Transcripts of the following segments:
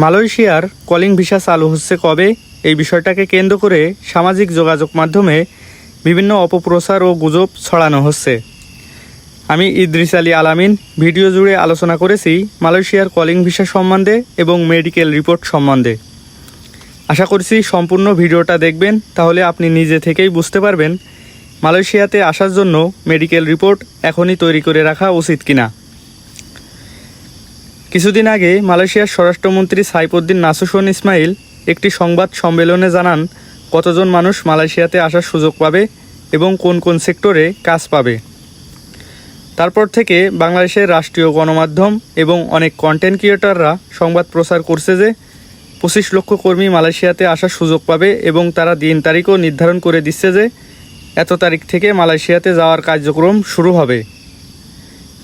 মালয়েশিয়ার calling visa চালু হচ্ছে কবে? এই বিষয়টাকে কেন্দ্র করে সামাজিক যোগাযোগ মাধ্যমে বিভিন্ন অপপ্রচার ও গুজব ছড়ানো হচ্ছে। আমি ইদ্রিস আলী আলামিন, ভিডিও জুড়ে আলোচনা করেছি মালয়েশিয়ার কলিং ভিসা সম্বন্ধে এবং মেডিকেল রিপোর্ট সম্বন্ধে। আশা করছি সম্পূর্ণ ভিডিওটা দেখবেন, তাহলে আপনি নিজে থেকেই বুঝতে পারবেন মালয়েশিয়াতে আসার জন্য মেডিকেল রিপোর্ট এখনই তৈরি করে রাখা উচিত কিনা। কিছুদিন আগে মালয়েশিয়ার স্বরাষ্ট্রমন্ত্রী সাইফুদ্দিন নাসুসন ইসমাইল একটি সংবাদ সম্মেলনে জানান কতজন মানুষ মালয়েশিয়াতে আসার সুযোগ পাবে এবং কোন কোন সেক্টরে কাজ পাবে। তারপর থেকে বাংলাদেশের রাষ্ট্রীয় গণমাধ্যম এবং অনেক কন্টেন্ট ক্রিয়েটররা সংবাদ প্রচার করছে যে পঁচিশ লক্ষ কর্মী মালয়েশিয়াতে আসার সুযোগ পাবে এবং তারা দিন তারিখও নির্ধারণ করে দিচ্ছে যে এত তারিখ থেকে মালয়েশিয়াতে যাওয়ার কার্যক্রম শুরু হবে।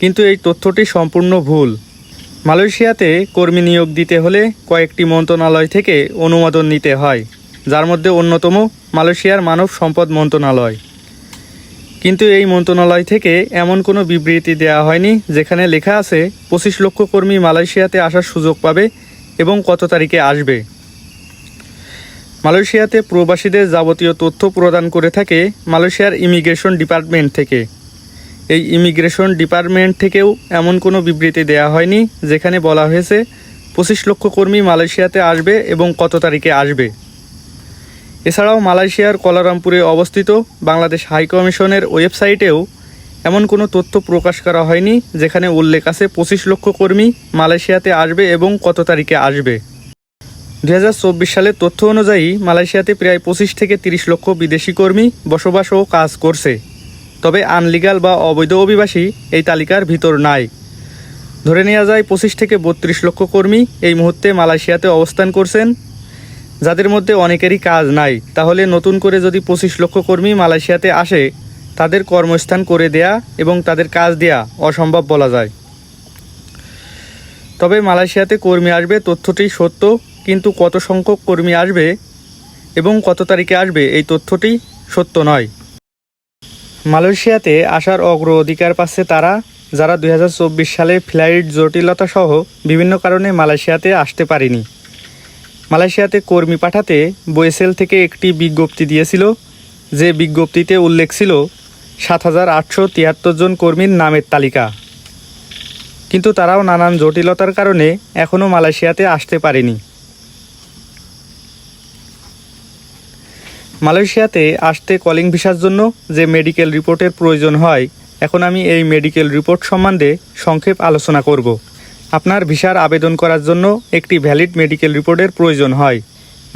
কিন্তু এই তথ্যটি সম্পূর্ণ ভুল। মালয়েশিয়াতে কর্মী নিয়োগ দিতে হলে কয়েকটি মন্ত্রণালয় থেকে অনুমোদন নিতে হয়, যার মধ্যে অন্যতম মালয়েশিয়ার মানব সম্পদ মন্ত্রণালয়। কিন্তু এই মন্ত্রণালয় থেকে এমন কোনো বিবৃতি দেওয়া হয়নি, যেখানে লেখা আছে, পঁচিশ লক্ষ কর্মী মালয়েশিয়াতে আসার সুযোগ পাবে এবং কত তারিখে আসবে। মালয়েশিয়াতে প্রবাসীদের যাবতীয় তথ্য প্রদান করে থাকে মালয়েশিয়ার ইমিগ্রেশন ডিপার্টমেন্ট থেকে। এই ইমিগ্রেশন ডিপার্টমেন্ট থেকেও এমন কোনো বিবৃতি দেওয়া হয়নি, যেখানে বলা হয়েছে পঁচিশ লক্ষ কর্মী মালয়েশিয়াতে আসবে এবং কত তারিখে আসবে। এছাড়াও মালয়েশিয়ার কলারামপুরে অবস্থিত বাংলাদেশ হাইকমিশনের ওয়েবসাইটেও এমন কোনো তথ্য প্রকাশ করা হয়নি, যেখানে উল্লেখ আছে পঁচিশ লক্ষ কর্মী মালয়েশিয়াতে আসবে এবং কত তারিখে আসবে। দু হাজার চব্বিশ সালের তথ্য অনুযায়ী মালয়েশিয়াতে প্রায় পঁচিশ থেকে তিরিশ লক্ষ বিদেশি কর্মী বসবাস ও কাজ করছে। তবে আনলিগাল বা অবৈধ অভিবাসী এই তালিকার ভিতর নাই। ধরে নেওয়া যায় পঁচিশ থেকে বত্রিশ লক্ষ কর্মী এই মুহূর্তে মালয়েশিয়াতে অবস্থান করছেন। যাদের মধ্যে অনেকেরই কাজ নাই। তাহলে নতুন করে যদি পঁচিশ লক্ষ কর্মী মালয়েশিয়াতে আসে, তাদের কর্মস্থান করে দেয়া এবং তাদের কাজ দেয়া অসম্ভব বলা যায়। তবে মালয়েশিয়াতে কর্মী আসবে তথ্যটি সত্য, কিন্তু কত সংখ্যক কর্মী আসবে এবং কত তারিখে আসবে এই তথ্যটি সত্য নয়। মালয়েশিয়াতে আসার অগ্র অধিকার পাচ্ছে তারা, যারা দু হাজার চব্বিশ সালে ফ্লাইট জটিলতা সহ বিভিন্ন কারণে মালয়েশিয়াতে আসতে পারেনি। মালয়েশিয়াতে কর্মী পাঠাতে বয়েসেল থেকে একটি বিজ্ঞপ্তি দিয়েছিল। যে বিজ্ঞপ্তিতে উল্লেখ ছিল, সাত হাজার আটশো তিয়াত্তর জন কর্মীর নামের তালিকা। কিন্তু তারাও নানান জটিলতার কারণে এখনও মালয়েশিয়াতে আসতে পারেনি। মালয়েশিয়াতে আসতে কলিং ভিসার জন্য যে মেডিকেল রিপোর্টের প্রয়োজন হয়, এখন আমি এই মেডিকেল রিপোর্ট সম্বন্ধে সংক্ষেপ আলোচনা করব। আপনার ভিসার আবেদন করার জন্য একটি ভ্যালিড মেডিকেল রিপোর্টের প্রয়োজন হয়।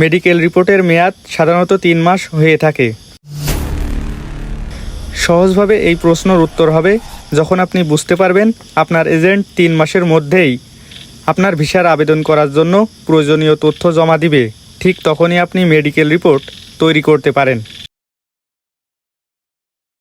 মেডিকেল রিপোর্টের মেয়াদ সাধারণত তিন মাস হয়ে থাকে। সহজভাবে এই প্রশ্নের উত্তর হবে যখন আপনি বুঝতে পারবেন আপনার এজেন্ট তিন মাসের মধ্যেই আপনার ভিসার আবেদন করার জন্য প্রয়োজনীয় তথ্য জমা দিবে। ঠিক তখনই আপনি মেডিকেল রিপোর্ট তৈরি করতে পারেন।